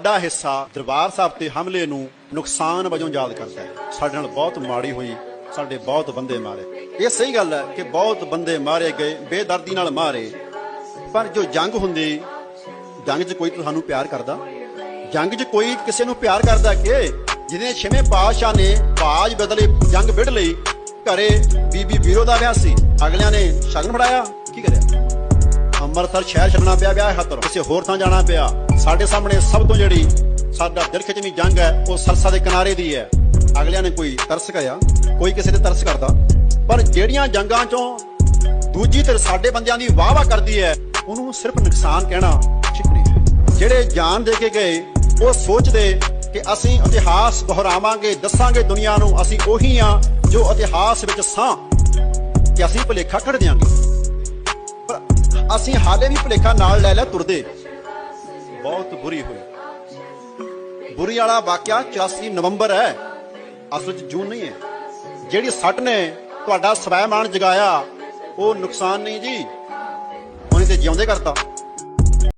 ਵੱਡਾ ਹਿੱਸਾ ਦਰਬਾਰ ਸਾਹਿਬ ਤੇ ਹਮਲੇ ਨੂੰ ਨੁਕਸਾਨ ਵਜੋਂ ਯਾਦ ਕਰਦਾ ਹੈ। ਸਾਡੇ ਨਾਲ ਬਹੁਤ ਮਾੜੀ ਹੋਈ, ਸਾਡੇ ਬਹੁਤ ਬੰਦੇ ਮਾਰੇ। ਇਹ ਸਹੀ ਗੱਲ ਹੈ ਕਿ ਬਹੁਤ ਬੰਦੇ ਮਾਰੇ ਗਏ, ਬੇਦਰਦੀ ਨਾਲ ਮਾਰੇ। ਪਰ ਜੋ ਜੰਗ ਹੁੰਦੀ, ਜੰਗ 'ਚ ਕੋਈ ਤੁਹਾਨੂੰ ਪਿਆਰ ਕਰਦਾ? ਜੰਗ 'ਚ ਕੋਈ ਕਿਸੇ ਨੂੰ ਪਿਆਰ ਕਰਦਾ ਕਿ ਜਿਹਨੇ ਛੇਵੇਂ ਪਾਤਸ਼ਾਹ ਨੇ ਬਾਜ ਬਦਲੇ ਜੰਗ ਵਿੜ ਲਈ, ਘਰੇ ਬੀਬੀ ਵੀਰੋ ਦਾ ਵਿਆਹ ਸੀ, ਅਗਲਿਆਂ ਨੇ ਸ਼ਗਨ ਫੜਾਇਆ? ਕੀ ਕਰਿਆ? ਅੰਮ੍ਰਿਤਸਰ ਸ਼ਹਿਰ ਛੱਡਣਾ ਪਿਆ, ਵਿਆਹ ਖਾਤਰ। ਕਿਸੇ ਹੋਰ ਥਾਂ ਜਾਣਾ ਪਿਆ। ਸਾਡੇ ਸਾਹਮਣੇ ਸਭ ਤੋਂ ਜਿਹੜੀ ਸਾਡਾ ਦਿਲ ਖਿੱਚਵੀਂ ਜੰਗ ਹੈ, ਉਹ ਸਰਸਾ ਦੇ ਕਿਨਾਰੇ ਦੀ ਹੈ। ਅਗਲਿਆਂ ਨੇ ਕੋਈ ਤਰਸ ਕਰਿਆ, ਕੋਈ ਕਿਸੇ ਤੇ ਤਰਸ ਕਰਦਾ। ਪਰ ਜਿਹੜੀਆਂ ਜੰਗਾਂ ਚੋਂ ਦੂਜੀ ਤੇ ਸਾਡੇ ਬੰਦਿਆਂ ਦੀ ਵਾਹ ਵਾਹ ਕਰਦੀ ਹੈ, ਉਹਨੂੰ ਸਿਰਫ ਨੁਕਸਾਨ ਕਹਿਣਾ ਠੀਕ ਨਹੀਂ ਹੈ। ਜਿਹੜੇ ਜਾਨ ਦੇ ਕੇ ਗਏ, ਉਹ ਸੋਚਦੇ ਕਿ ਅਸੀਂ ਇਤਿਹਾਸ ਦੁਹਰਾਵਾਂਗੇ, ਦੱਸਾਂਗੇ ਦੁਨੀਆ ਨੂੰ, ਅਸੀਂ ਉਹੀ ਆ ਜੋ ਇਤਿਹਾਸ ਵਿੱਚ ਸਾਂ। ਕਿ ਅਸੀਂ ਭੁਲੇਖਾ ਕੱਢ ਦਿਆਂਗੇ। ਅਸੀਂ ਹਾਲੇ ਵੀ ਭੁਲੇਖਾ ਨਾਲ ਲੈ ਲੈ ਤੁਰਦੇ। ਬਹੁਤ ਬੁਰੀ ਹੋਈ। ਬੁਰੀ ਵਾਲਾ ਵਾਕਿਆ 84 ਨਵੰਬਰ ਹੈ। ਅਸਲ ਵਿੱਚ ਜੂਨ ਨਹੀਂ ਹੈ। ਜਿਹੜੀ ਸੱਟ ਨੇ ਤੁਹਾਡਾ ਸਵੈਮਾਨ ਜਗਾਇਆ, ਉਹ ਨੁਕਸਾਨ ਨਹੀਂ ਜੀ। ਉਹਨੇ ਤੇ ਜਿਉਂਦੇ ਕਰਤਾ।